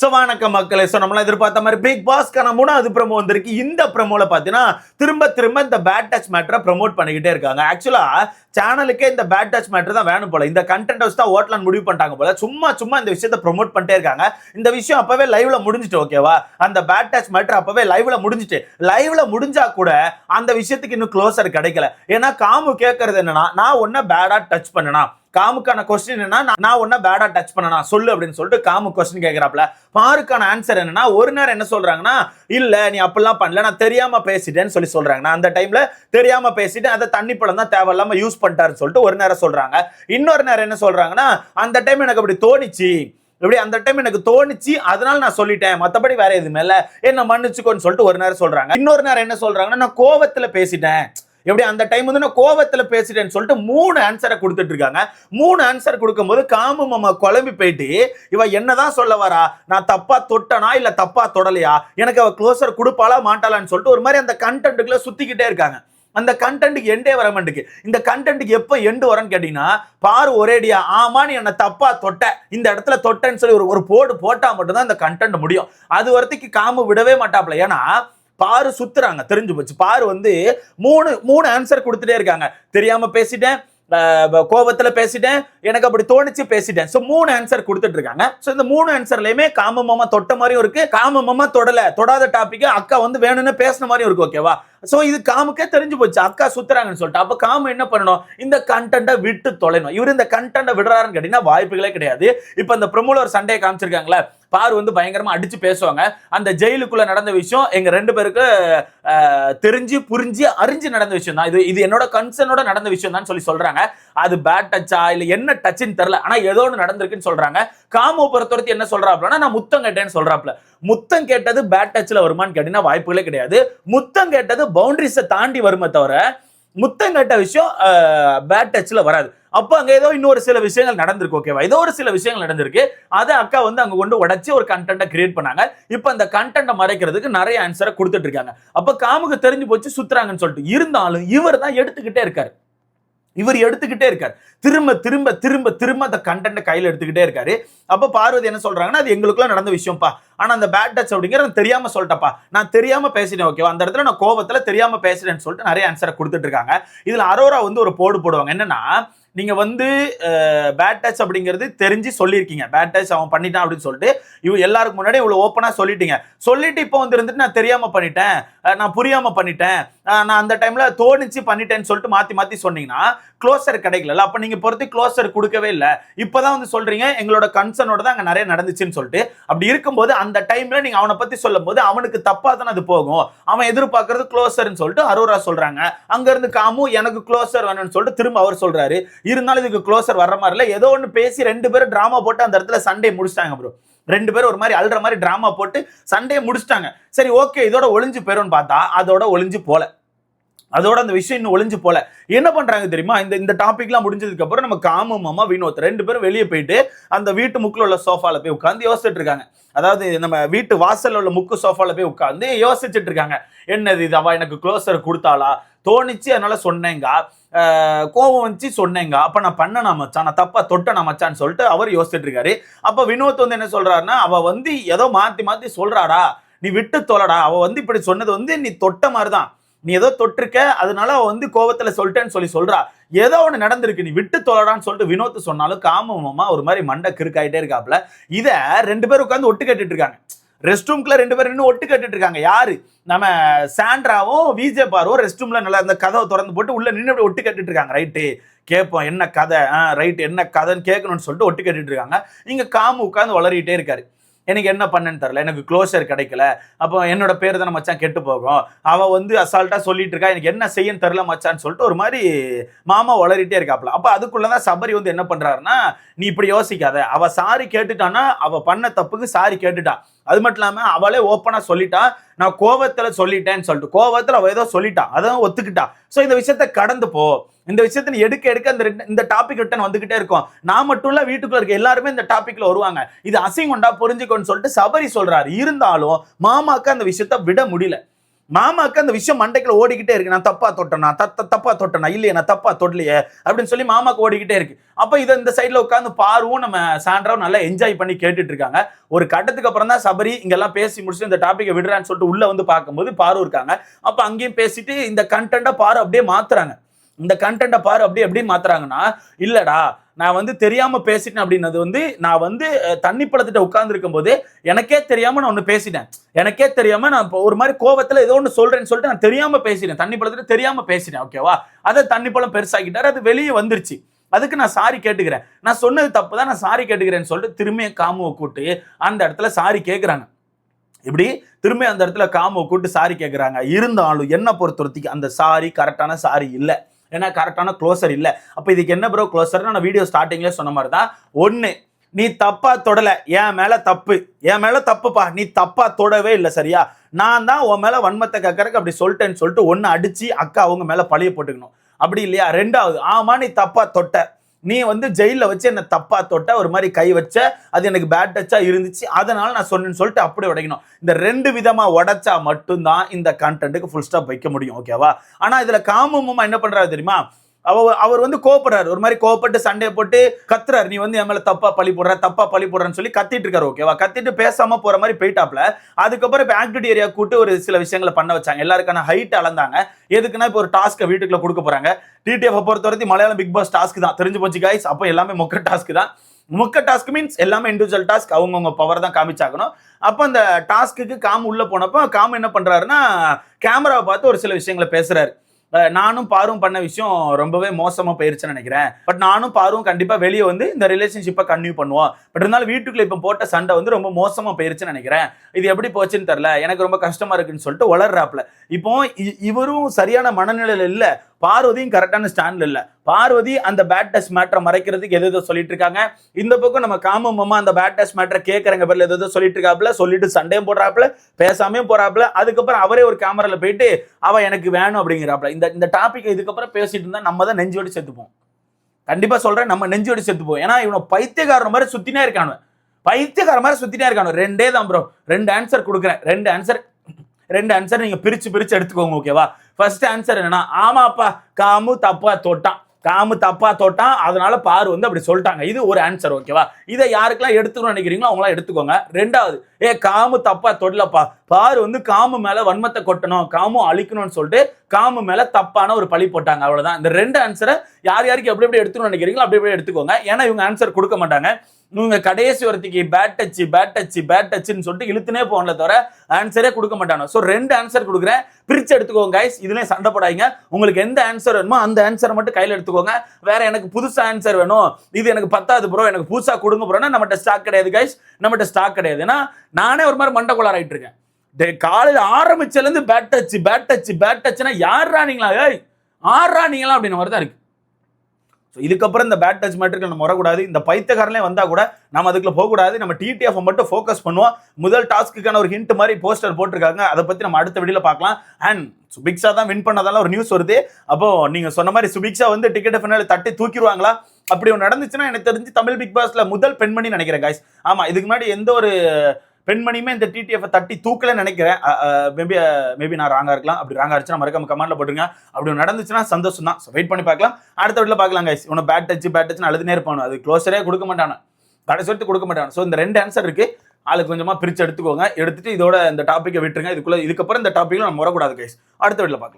So வணக்கம் மக்களே. So நம்மளாம் எதிர்பார்த்த மாதிரி பிக் பாஸ்க்கான மூணாவது ப்ரமோ வந்திருக்கு. இந்த ப்ரமோவில் பார்த்தீங்கன்னா திரும்ப திரும்ப இந்த பேட் டச் மேட்டரை ப்ரமோட் பண்ணிக்கிட்டே இருக்காங்க. ஆக்சுவலாக சேனலுக்கே இந்த பேட் டச் மேட்டர் தான் வேணும் போல. இந்த கண்டென்ட் வச்சு தான் ஓட்டலான்னு முடிவு பண்ணிட்டாங்க போல. சும்மா சும்மா இந்த விஷயத்தை ப்ரமோட் பண்ணிட்டே இருக்காங்க. இந்த விஷயம் அப்பவே லைவ்ல முடிஞ்சிட்டு ஓகேவா அந்த பேட் டச் மேட்டர் அப்போவே லைவ்ல முடிஞ்சிட்டு லைவ்ல முடிஞ்சா கூட அந்த விஷயத்துக்கு இன்னும் க்ளோசர் கிடைக்கல. ஏன்னா காமு கேட்கறது என்னன்னா நான் ஒன்றை பேடாக டச் பண்ணனா காமுக்கான கொஸ்டின் என்னன்னா நான் ஒன்னா பேடா டச் பண்ணனா சொல்லு அப்படின்னு சொல்லிட்டு காமு கொஸ்டின் கேட்கிறாப்ல பாருக்கான ஆன்சர் என்னன்னா ஒரு நேரம் என்ன சொல்றாங்கன்னா இல்ல நீ அப்படிலாம் பண்ணல நான் தெரியாம பேசிட்டேன்னு சொல்லி சொல்றாங்க. நான் அந்த டைம்ல தெரியாம பேசிட்டு அதை தண்ணி பழம் தான் தேவையில்லாம யூஸ் பண்ணிட்டாருன்னு சொல்லிட்டு ஒரு நேரம் சொல்றாங்க. இன்னொரு நேரம் என்ன சொல்றாங்கன்னா அந்த டைம் எனக்கு அப்படி தோணிச்சு. இப்படி அந்த டைம் எனக்கு தோணுச்சு அதனால நான் சொல்லிட்டேன். மத்தபடி வேற எதுவுமே இல்ல. என்ன மன்னிச்சுக்கோன்னு சொல்லிட்டு ஒரு நேரம் சொல்றாங்க. இன்னொரு நேரம் என்ன சொல்றாங்கன்னா நான் கோவத்துல பேசிட்டேன். எப்படி அந்த டைம் வந்து நான் கோவத்தில் பேசிட்டேன்னு சொல்லிட்டு மூணு ஆன்சரை கொடுத்துட்டு இருக்காங்க. மூணு ஆன்சர் கொடுக்கும்போது காமு மாமா குழம்பி போயிட்டு இவ என்னதான் சொல்ல வரா நான் தப்பா தொட்டனா இல்ல தப்பா தொடலையா? எனக்கு அவ க்ளோசர் கொடுப்பாளா மாட்டாளான்னு சொல்லிட்டு ஒரு மாதிரி அந்த கண்டென்ட்டுக்குள்ள சுத்திக்கிட்டே இருக்காங்க. அந்த கண்டென்ட்டுக்கு எண்டே வர மாட்டேங்குது. இந்த கண்டென்ட்டுக்கு எப்போ எண்டு வரேன்னு கேட்டீங்கன்னா பாரு ஒரேடியா ஆமா நீ என்ன தப்பா தொட்ட இந்த இடத்துல தொட்டேன்னு சொல்லி ஒரு ஒரு போடு போட்டால் மட்டும்தான் இந்த கண்டென்ட் முடியும். அது வரத்துக்கு காமு விடவே மாட்டாப்ல. ஏன்னா பாரு சுத்துறாங்க. தெரிஞ்சு போச்சு. பாரு வந்து மூணு மூணு ஆன்சர் கொடுத்துட்டே இருக்காங்க. தெரியாம பேசிட்டேன். கோபத்துல பேசிட்டேன். எனக்கு அப்படி தோணிச்சு பேசிட்டேன். ஸோ மூணு ஆன்சர் கொடுத்துட்டு இருக்காங்க. ஸோ இந்த மூணு ஆன்சர்லயுமே காமமமா தொட்ட மாதிரியும் இருக்கு. காம தொடல. தொடாத டாபிக் அக்கா வந்து வேணும்னு பேசின மாதிரியும் இருக்கு ஓகேவா சோ இது காமுக்கே தெரிஞ்சு போச்சு. அக்கா சுத்துறாங்கன்னு சொல்லிட்டு. அப்போ காமு என்ன பண்ணணும்? இந்த கண்டென்ட்டை விட்டு தொலைணும். இவர் இந்த கண்டென்ட்டை விடுறாருன்னு கேட்டீங்கன்னா வாய்ப்புகளே கிடையாது. இப்ப இந்த பிரமுலர் ஒரு சண்டையை காமிச்சிருக்காங்களே பாரு வந்து பயங்கரமா அடிச்சு பேசுவாங்க. அந்த ஜெயிலுக்குள்ள நடந்த விஷயம் எங்க ரெண்டு பேருக்கு தெரிஞ்சு புரிஞ்சு அறிஞ்சு நடந்த விஷயம் தான். இது இது என்னோட கன்சர்னோட நடந்த விஷயம் தான் சொல்லி சொல்றாங்க. அது பேட் டச்சா இல்ல என்ன டச்சுன்னு தெரியல. ஆனா ஏதோ ஒன்று நடந்திருக்குன்னு சொல்றாங்க. காமோ பொறுத்தவரைக்கும் என்ன சொல்றாப்லன்னா நான் முத்தம் கேட்டேன்னு சொல்றாப்ல முத்தம் கேட்டது பேட் டச்சில் வருமான்னு கேட்டீங்கன்னா வாய்ப்புகளே கிடையாது. முத்தம் கேட்டது பவுண்டரிஸை தாண்டி வருமே தவிர முத்தம் கேட்ட விஷயம் பேட் டச்சில் வராது. அப்போ அங்க ஏதோ இன்னொரு சில விஷயங்கள் நடந்திருக்கு ஓகேவா ஏதோ ஒரு சில விஷயங்கள் நடந்திருக்கு. அதை அக்கா வந்து அங்க கொண்டு உடச்சி ஒரு கண்டென்ட்டை கிரியேட் பண்ணாங்க. இப்போ அந்த கண்டென்ட்டை மறைக்கிறதுக்கு நிறைய ஆன்சரை கொடுத்துட்டு இருக்காங்க. அப்போ காமுக்கு தெரிஞ்சு போச்சு சுத்துறாங்கன்னு சொல்லிட்டு. இருந்தாலும் இவர் தான் எடுத்துக்கிட்டே இருக்காரு. இவர் எடுத்துக்கிட்டே இருக்கார். திரும்ப திரும்ப திரும்ப திரும்ப அந்த கண்டென்ட்டை கையில் எடுத்துக்கிட்டே இருக்காரு. அப்போ பார்வதி என்ன சொல்றாங்கன்னா அது எங்களுக்குலாம் நடந்த விஷயம்ப்பா. ஆனால் அந்த பேட் டச் அப்படிங்கறது தெரியாமல் சொல்லிட்டப்பா நான் தெரியாமல் பேசினேன் ஓகேவா அந்த இடத்துல நான் கோபத்தில் தெரியாமல் பேசுறேன்னு சொல்லிட்டு நிறைய ஆன்சரை கொடுத்துட்டு இருக்காங்க. இதில் அரோரா வந்து ஒரு போடு போடுவாங்க. என்னன்னா நீங்க வந்து பேட் டச் அப்படிங்கிறது தெரிஞ்சு சொல்லியிருக்கீங்க. பேட் டச் அவன் பண்ணிட்டான் அப்படின்னு சொல்லிட்டு இவ எல்லாருக்கு முன்னாடி இவ்வளவு ஓப்பனா சொல்லிட்டீங்க. சொல்லிட்டு இப்போ வந்து இருந்துட்டு நான் தெரியாம பண்ணிட்டேன். நான் புரியாம பண்ணிட்டேன். நான் அந்த டைம்ல தோணிச்சு பண்ணிட்டேன்னு சொல்லிட்டு மாத்தி மாத்தி சொன்னீங்கன்னா க்ளோசர் கிடைக்கல அப்ப நீங்க பொறுத்து க்ளோசர் கொடுக்கவே இல்லை. இப்பதான் வந்து சொல்றீங்க எங்களோட கன்சர்னோட தான் அங்க நிறைய நடந்துச்சுன்னு சொல்லிட்டு. அப்படி இருக்கும்போது அந்த டைம்ல நீங்க அவனை பத்தி சொல்லும் போது அவனுக்கு தப்பா தானே அது போகும். அவன் எதிர்பார்க்கறது க்ளோசர்னு சொல்லிட்டு அரோரா சொல்றாங்க. அங்க இருந்து காமு எனக்கு க்ளோசர் வேணும்னு சொல்லிட்டு திரும்ப அவர் சொல்றாரு. இருந்தாலும் இதுக்கு க்ளோசர் வர்ற மாதிரி இல்லை. ஏதோ ஒன்று பேசி ரெண்டு பேரும் ட்ராமா போட்டு அந்த இடத்துல சண்டே முடிச்சிட்டாங்க ப்ரோ ரெண்டு பேரும் ஒரு மாதிரி அல்ற மாதிரி ட்ராமா போட்டு சண்டையை முடிச்சிட்டாங்க. சரி ஓகே இதோட ஒளிஞ்சு போயிரும்னு பார்த்தா அதோட ஒளிஞ்சு போல. அதோட அந்த விஷயம் இன்னும் ஒளிஞ்சு போல. என்ன பண்றாங்க தெரியுமா? இந்த இந்த டாபிக்லாம் முடிஞ்சதுக்கு அப்புறம் நம்ம காமு மாமா வினோத் ரெண்டு பேரும் வெளியே போயிட்டு அந்த வீட்டு முக்கில் உள்ள சோஃபால போய் உட்காந்து யோசிச்சுட்டு இருக்காங்க. அதாவது நம்ம வீட்டு வாசல்ல உள்ள முக்கு சோஃபால போய் உட்காந்து யோசிச்சுட்டு இருக்காங்க. என்னது இது? அவ எனக்கு க்ளோசர் கொடுத்தாளா? தோணிச்சு அதனால சொன்னேங்க. கோபம் கோவம் சொன்னேங்க. அப்போ நான் பண்ணனா மச்சான்? நான் தப்பா தொட்டனா மச்சான்னு சொல்லிட்டு அவர் யோசிச்சுட்டு இருக்காரு அப்போ வினோத் வந்து என்ன சொல்றாருன்னா அவ வந்து ஏதோ மாத்தி மாத்தி சொல்றாடா. நீ விட்டு தொலடா. அவ வந்து இப்படி சொன்னது வந்து நீ தொட்ட மாதிரி தான் நீ ஏதோ தொட்டிருக்க. அதனால அவ வந்து கோவத்துல சொல்லிட்டேன்னு சொல்லி சொல்றா. ஏதோ ஒன்று நடந்திருக்கு. நீ விட்டு தொலடான்னு சொல்லிட்டு வினோத் சொன்னாலும் காமமா ஒரு மாதிரி மண்டை கிறுக்காயிட்டே இருக்காப்ல. இதை ரெண்டு பேரும் உட்காந்து ஒட்டு கேட்டுட்டு இருக்காங்க ரெஸ்ட் ரூம்குள்ள ரெண்டு பேரும் இன்னும் ஒட்டு கேட்டுட்டு இருக்காங்க யாரு? நம்ம சாண்ட்ராவும் விஜே பாரும் ரெஸ்ட் ரூம்ல நல்லா அந்த கதவை திறந்து போட்டு உள்ள நின்று இப்படி ஒட்டு கேட்டுட்டு இருக்காங்க ரைட்டு கேட்போம் என்ன கதை? ஆ ரைட் என்ன கதைன்னு கேட்கணும்னு சொல்லிட்டு ஒட்டு கேட்டுட்டு இருக்காங்க இங்க காமு உட்காந்து வளரிட்டே இருக்காரு. எனக்கு என்ன பண்ணேன்னு தெரில எனக்கு க்ளோஷர் கிடைக்கல. அப்போ என்னோட பேர் தானே மச்சான் கெட்டு போகும். அவள் வந்து அசால்ட்டாக சொல்லிட்டு இருக்கா எனக்கு என்ன செய்யன்னு தெரில மச்சான்னு சொல்லிட்டு ஒரு மாதிரி மாமா வளரிட்டே இருக்காப்ல அதுக்குள்ளே தான் சபரி வந்து என்ன பண்ணுறாருன்னா நீ இப்படி யோசிக்காத. அவள் சாரி கேட்டுட்டான்னா அவள் பண்ண தப்புக்கு சாரி கேட்டுட்டான் அது மட்டும் இல்லாமல் அவளே ஓப்பனாக சொல்லிட்டா நான் கோவத்தில் சொல்லிட்டேன்னு சொல்லிட்டு கோவத்தில் அவள் ஏதோ சொல்லிட்டா அதான் ஒத்துக்கிட்டா. ஸோ இந்த விஷயத்த கடந்து போ. இந்த விஷயத்த நீ எடுக்க எடுக்க இந்த இந்த டாபிக் ரிட்டன் வந்துகிட்டே இருக்கும். நான் மட்டும் இல்ல வீட்டுக்குள்ள இருக்க எல்லாருமே இந்த டாபிக்ல வருவாங்க. இது அசிங்கொண்டா புரிஞ்சுக்கோன்னு சொல்லிட்டு சபரி சொல்றாரு. இருந்தாலும் மாமாக்கு அந்த விஷயத்த விட முடியல. மாமாக்கு அந்த விஷயம் மண்டைக்குள்ள ஓடிக்கிட்டே இருக்கு. நான் தப்பா தொட்டேனா? தத்த தப்பா தொட்டேனா? இல்லையே நான் தப்பா தொடலையே அப்படின்னு சொல்லி மாமாக்கு ஓடிக்கிட்டே இருக்கு. அப்ப இதை இந்த சைடில் உட்காந்து பாருவும் நம்ம சாண்ட்ராவும் நல்லா என்ஜாய் பண்ணி கேட்டுட்டு இருக்காங்க. ஒரு கட்டத்துக்கு அப்புறம் தான் சபரி இங்கெல்லாம் பேசி முடிச்சு இந்த டாப்பிக்கை விடுறான்னு சொல்லிட்டு உள்ள வந்து பார்க்கும்போது பாரு இருக்காங்க. அப்ப அங்கேயும் பேசிட்டு இந்த கண்டென்ட்டை பாரு அப்படியே மாத்துறாங்க. இந்த கண்டென்ட்டை பாரு அப்படியே எப்படி மாத்துறாங்கன்னா இல்லடா நான் வந்து தெரியாம பேசிட்டேன் அப்படின்னது வந்து நான் வந்து தண்ணி பழத்திட்ட உட்கார்ந்து போது எனக்கே தெரியாம நான் ஒண்ணு பேசிட்டேன். எனக்கே தெரியாம நான் இப்போ ஒரு மாதிரி கோவத்துல ஏதோ ஒன்று சொல்றேன்னு சொல்லிட்டு நான் தெரியாம பேசிட்டேன். தண்ணி பழத்துல தெரியாம பேசிட்டேன் ஓகேவா அதை தண்ணி பழம் பெருசாக்கிட்டாரு அது வெளியே வந்துருச்சு. அதுக்கு நான் சாரி கேட்டுக்கிறேன். நான் சொன்னது தப்பு தான் நான் சாரி கேட்டுக்கிறேன்னு சொல்லிட்டு திரும்பிய காமுவை கூட்டு அந்த இடத்துல சாரி கேட்குறாங்க இப்படி திரும்பி அந்த இடத்துல காமுவை கூட்டு சாரி கேட்குறாங்க இருந்தாலும் என்ன பொறுத்தவரைக்கும் அந்த சாரி கரெக்டான சாரி இல்லை. ஏன்னா கரெக்டான க்ளோசர் இல்லை. அப்போ இதுக்கு என்ன ப்ரோ க்ளோசர் நான் வீடியோ ஸ்டார்டிங்கில் சொன்ன மாதிரி தான் ஒன்று நீ தப்பா தொடல. என் மேல தப்பு. என் மேல தப்புப்பா. நீ தப்பா தொடவே இல்லை சரியா? நான் தான் உன் மேல வன்மத்தை கக்கறக்கு அப்படி சொல்லிட்டேன்னு சொல்லிட்டு ஒன்று அடிச்சு அக்கா அவங்க மேல பழிய போட்டுக்கணும். அப்படி இல்லையா? ரெண்டாவது ஆமா நீ தப்பா தொட்ட. நீ வந்து ஜெயிலில் வச்சு என்ன தப்பா தொட்ட ஒரு மாதிரி கை வச்ச அது எனக்கு பேட் டச்சா இருந்துச்சு. அதனால நான் சொன்னேன்னு சொல்லிட்டு அப்படி உடைக்கணும். இந்த ரெண்டு விதமா உடைச்சா மட்டும்தான் இந்த கண்டென்ட்டுக்கு ஃபுல் ஸ்டாப் வைக்க முடியும் ஓகேவா ஆனா இதுல காமமா என்ன பண்றாரு தெரியுமா? அவர் அவர் வந்து கோவப்படுறாரு. ஒரு மாதிரி கோவப்பட்டு சண்டையை போட்டு கத்துறாரு. நீ வந்து என் மேல தப்பா பழி போடுற தப்பா பழி போடுறன்னு சொல்லி கத்திட்டு இருக்காரு ஓகேவா கத்திட்டு பேசாம போற மாதிரி போயிட்டாப்ல. அதுக்கப்புறம் இப்போ ஆக்டிவிட்டி ஏரியா கூட்டு ஒரு சில விஷயங்களை பண்ண வச்சாங்க. எல்லாருக்கான ஹைட் அளந்தாங்க. எதுக்குன்னா இப்போ ஒரு டாஸ்க்கை வீட்டுக்குள்ள கொடுக்க போறாங்க. டிடிஎஃப் பொறுத்த வரைக்கும் மலையாளம் பிக் பாஸ் டாஸ்க் தான். தெரிஞ்சு போச்சு கைஸ் அப்போ எல்லாமே மொக்க டாஸ்க் தான். மொக்க டாஸ்க் மீன்ஸ் எல்லாமே இண்டிவிஜுவல் டாஸ்க் அவங்கவுங்க பவர் தான் காமிச்சாகணும். அப்போ அந்த டாஸ்க்குக்கு காம் உள்ள போனப்போ காம் என்ன பண்றாருன்னா கேமராவை பார்த்து ஒரு சில விஷயங்களை பேசுறாரு. நானும் பாரும் பண்ண விஷயம் ரொம்பவே மோசமாக போயிருச்சுன்னு நினைக்கிறேன். பட் நானும் பாரும் கண்டிப்பாக வெளியே வந்து இந்த ரிலேஷன்ஷிப்பை கன்டினியூ பண்ணுவோம். பட் இருந்தாலும் வீட்டுக்குள்ளே இப்போ போட்ட சண்டை வந்து ரொம்ப மோசமாக போயிருச்சுன்னு நினைக்கிறேன். இது எப்படி போச்சுன்னு தெரில எனக்கு ரொம்ப கஷ்டமாக இருக்குன்னு சொல்லிட்டு வளர்றாப்ல இப்போ இ- இவரும் சரியான மனநிலையில் இல்லை. பார்வதியும் கரெக்டான ஸ்டாண்டில் இல்லை. பார்வதி அந்த பேட் டெஸ்ட் மேட்டரை மறைக்கிறதுக்கு எது எதோ சொல்லிட்டு இருக்காங்க. இந்த பக்கம் நம்ம காமம்மா அந்த பேட் டெஸ்ட் மேட்டரை கேட்கறங்க பேர்ல எதோ சொல்லிட்டு இருக்காப்ல சொல்லிட்டு சண்டையும் போடுறாப்ல பேசாமையும் போறாப்ல அதுக்கப்புறம் அவரே ஒரு கேமரால போயிட்டு அவ எனக்கு வேணும் அப்படிங்கிறாப்ல இந்த இந்த டாபிக் இதுக்கப்புறம் பேசிட்டு இருந்தா நம்ம தான் நெஞ்சோடி செத்துப்போம். கண்டிப்பா சொல்றேன் நம்ம நெஞ்சோடி செத்துப்போம். ஏன்னா இவனை பைத்தியக்காரன் மாதிரி சுத்தினே இருக்கானு. பைத்தியக்கார மாதிரி சுத்தினே இருக்கானு. ரெண்டே தான் ப்ரோ ரெண்டு ஆன்சர் கொடுக்குறேன். ரெண்டு ஆன்சர் ரெண்டு ஆன்சர் நீங்க பிரிச்சு பிரிச்சு எடுத்துக்கோங்க ஓகேவா ஃபர்ஸ்ட் ஆன்சர் என்னன்னா ஆமாப்பா காமு தப்பா தொட்டான். காமு தப்பா தொட்டான் அதனால பாரு வந்து அப்படி சொல்லிட்டாங்க. இது ஒரு ஆன்சர் ஓகேவா இதை யாருக்கெல்லாம் எடுத்துக்கணும்னு நினைக்கிறீங்களோ அவங்களாம் எடுத்துக்கோங்க. ரெண்டாவது ஏ காமு தப்பா தொடலப்பா. பாரு வந்து காமு மேல வன்மத்தை கொட்டணும் காமு அழிக்கணும்னு சொல்லிட்டு காமு மேல தப்பான ஒரு பழி போட்டாங்க. அவ்வளவுதான். இந்த ரெண்டு ஆன்சரை யார் யாருக்கு எப்படி எப்படி எடுத்துக்கணும்னு நினைக்கிறீங்களோ அப்படி எப்படி எடுத்துக்கோங்க. ஏன்னா இவங்க ஆன்சர் கொடுக்க மாட்டாங்க. இவங்க கடைசி ஒருத்திக்கு bad touch bad touch bad டச்சுன்னு சொல்லிட்டு இழுத்துனே போகல தவிர ஆன்சரே கொடுக்க மாட்டாங்க ஸோ ரெண்டு ஆன்சர் கொடுக்குறேன். பிரிச்சு எடுத்துக்கோங்க கைஸ் இதுலயும் சண்டை போடாதீங்க. உங்களுக்கு எந்த ஆன்சர் வேணுமோ அந்த ஆன்சரை மட்டும் கையில் எடுத்துக்கோங்க. வேற எனக்கு புதுசாக ஆன்சர் வேணும். இது எனக்கு பத்தாது ப்ரோ எனக்கு புதுசாக கொடுங்க ப்ரோனா நம்மகிட்ட ஸ்டாக் கிடையாது கைஸ் நம்மகிட்ட ஸ்டாக் கிடையாது. ஏன்னா நானே ஒரு மாதிரி மண்டை கொள்ளாராயிட்டு இருக்கேன். காலையில் ஆரம்பிச்சதுலேருந்து bad touch bad touch bad டச்னா யாரா நீங்களா? ஏய் ஆறா நீங்களா? அப்படின்னு மாதிரி தான் இருக்கு. ஸோ இதுக்கப்புறம் இந்த பேட் டச் மேட்ருக்கு நம்ம வரக்கூடாது. இந்த பைத்தியக்காரனே வந்தால் கூட நம்ம அதுக்குள்ள போகக்கூடாது. நம்ம டிடிஎஃப் மட்டும் ஃபோக்கஸ் பண்ணுவோம். முதல் டாஸ்க்குக்கான ஒரு ஹிண்ட் மாதிரி போஸ்டர் போட்டிருக்காங்க. அதை பற்றி நம்ம அடுத்த வீடியோல பார்க்கலாம். அண்ட் சுபிக்ஷா தான் வின் பண்ணதால ஒரு நியூஸ் வருது. அப்போ நீங்க சொன்ன மாதிரி சுபிக்ஷா வந்து டிக்கெட் ஃபைனல் தட்டி தூக்கிடுவாங்களா? அப்படி ஒன்று நடந்துச்சுன்னா எனக்கு தெரிஞ்சு தமிழ் பிக் பாஸ்ல முதல் பெண்மணி நினைக்கிறேன் காய்ஸ் ஆமா இதுக்கு முன்னாடி எந்த ஒரு பெண்மணியுமே இந்த டிடிஎஃப் தட்டி தூக்கலன்னு நினைக்கிறேன். மேபி மேபி நான் ராங்கா இருக்கலாம். அப்படி ராங்கா இருந்துச்சுன்னா மறக்காம கமெண்ட்ல போட்டுருங்க. அப்படி நடந்துச்சுன்னா சந்தோஷம் தான். வெயிட் பண்ணி பார்க்கலாம். அடுத்த வீட்டில் பார்க்கலாம் கைஸ் உன பேட் டச் பேட் டச் அழுதுனே இருப்பானு. அது க்ளோஸரே கொடுக்க மாட்டானு. கடைசி எடுத்து கொடுக்க மாட்டானு. ஸோ இந்த ரெண்டு ஆன்சர் இருக்கு. ஆளுக்கு கொஞ்சமா பிரிச்சு எடுத்துக்கோங்க. எடுத்துட்டு இதோட இந்த டாப்பிக்கை விட்டுருங்க. இதுக்குள்ள இதுக்கப்புறம் இந்த டாப்பிக்கில் நம்ம வரக்கூடாது கைஸ் அடுத்த வீட்டில் பார்க்கலாம்.